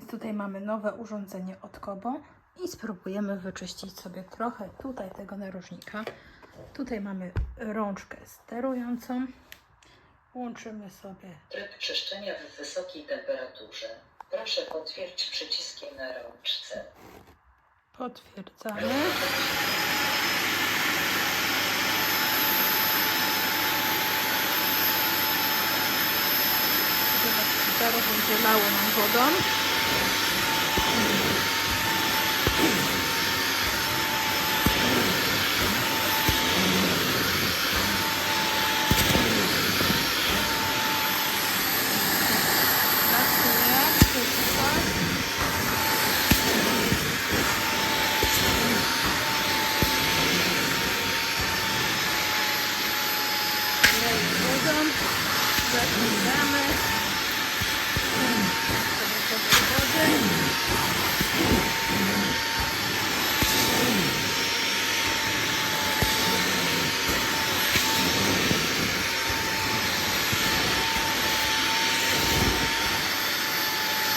więc tutaj mamy nowe urządzenie od Kobo i spróbujemy wyczyścić sobie trochę tutaj tego narożnika. Tutaj mamy rączkę sterującą. Łączymy sobie Tryb czyszczenia w wysokiej temperaturze. Proszę potwierdź przyciskiem na rączce. Potwierdzamy. Zaraz będzie lało nam wodą. Lasuje wszystko. Leję wodą,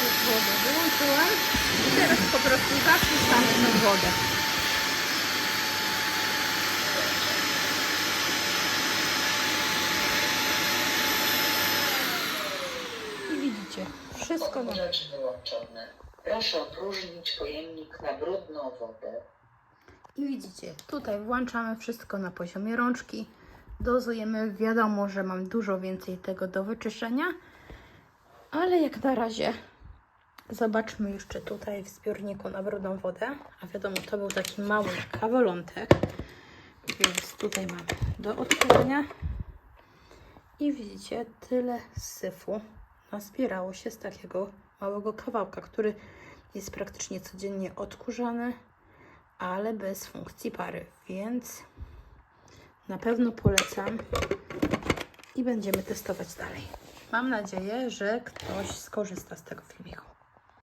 Już wodę wyłączyłam i teraz po prostu zapuszczamy tą wodę. I widzicie, wszystko na wyłączony. Proszę opróżnić pojemnik na brudną wodę. I widzicie, tutaj włączamy wszystko na poziomie rączki. Dozujemy, wiadomo, że mam dużo więcej tego do wyczyszczenia, ale jak na razie zobaczmy jeszcze tutaj w zbiorniku na brudną wodę. A wiadomo, to był taki mały kawolątek, więc tutaj mamy do odkurania. I widzicie, tyle syfu nazbierało się z takiego małego kawałka, który jest praktycznie codziennie odkurzany ale bez funkcji pary, więc na pewno polecam i będziemy testować dalej. Mam nadzieję, że ktoś skorzysta z tego filmiku.